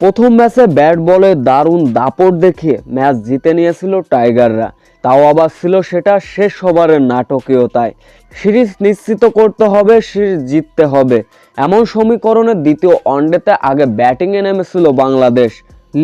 প্রথম ম্যাচে ব্যাট বলে দারুণ দাপট দেখিয়ে ম্যাচ জিতে নিয়েছিল টাইগাররা। তাও আবার ছিল সেটা শেষ ওভারের নাটকীয়তায়। সিরিজ নিশ্চিত করতে হবে, সিরিজ জিততে হবে। এমন সমীকরণে দ্বিতীয় ওয়ানডেতে আগে ব্যাটিংয়ে নেমেছিল বাংলাদেশ।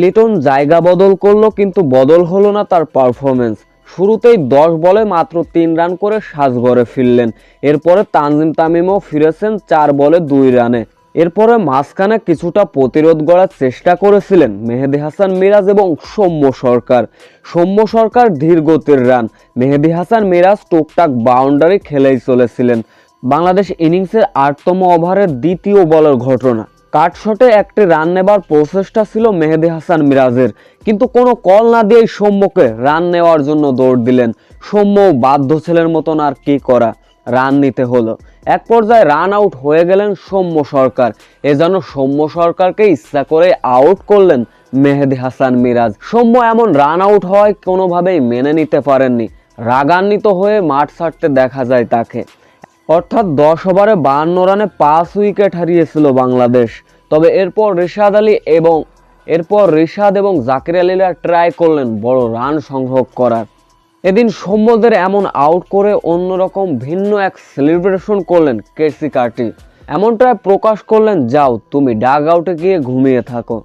লিটন জায়গা বদল করল, কিন্তু বদল হলো না তার পারফরমেন্স শুরুতেই দশ বলে মাত্র তিন রান করে সাজঘরে ফিরলেন। এরপরে তানজিম তামিমও ফিরেছেন চার বলে দুই রানে। এরপরে মাঝখানে কিছুটা প্রতিরোধ গড়ার চেষ্টা করেছিলেন মেহেদি হাসান মিরাজ এবং সৌম্য সরকার। সৌম্য সরকার ধীর গতির রান। মেহেদি হাসান মিরাজ টুকটাক বাউন্ডারি খেলেই চলেছিলেন। বাংলাদেশ ইনিংসের আটতম ওভারের দ্বিতীয় বলের ঘটনা। কাটশটে একটি রান নেবার প্রচেষ্টা ছিল মেহেদি হাসান মিরাজের। কিন্তু কোনো কল না দিয়েই সৌম্যকে রান নেওয়ার জন্য দৌড় দিলেন। সৌম্য বাধ্য ছেলের মতন আর কি করা। রান নিতে হলো। এক পর্যায়ে রান আউট হয়ে গেলেন সৌম্য সরকার। এ যেন সৌম্য সরকারকে ইচ্ছা করে আউট করলেন মেহেদি হাসান মিরাজ। সৌম্য এমন রান আউট হওয়ায় কোনোভাবেই মেনে নিতে পারেননি। রাগান্বিত হয়ে মাঠ ছাড়তে দেখা যায় তাকে। অর্থাৎ দশ ওভারে বাহান্ন রানে পাঁচ উইকেট হারিয়েছিল বাংলাদেশ। তবে এরপর রিশাদ আলী এবং এরপর রিশাদ এবং জাকির আলীরা ট্রাই করলেন বড় রান সংগ্রহ করার। এদিন সৌম্যদের এমন আউট করে অন্যরকম ভিন্ন এক সেলিব্রেশন করলেন কেসি কার্টি। এমনটাই প্রকাশ করলেন, যাও, তুমি ডাগ আউটে গিয়ে ঘুমিয়ে থাকো।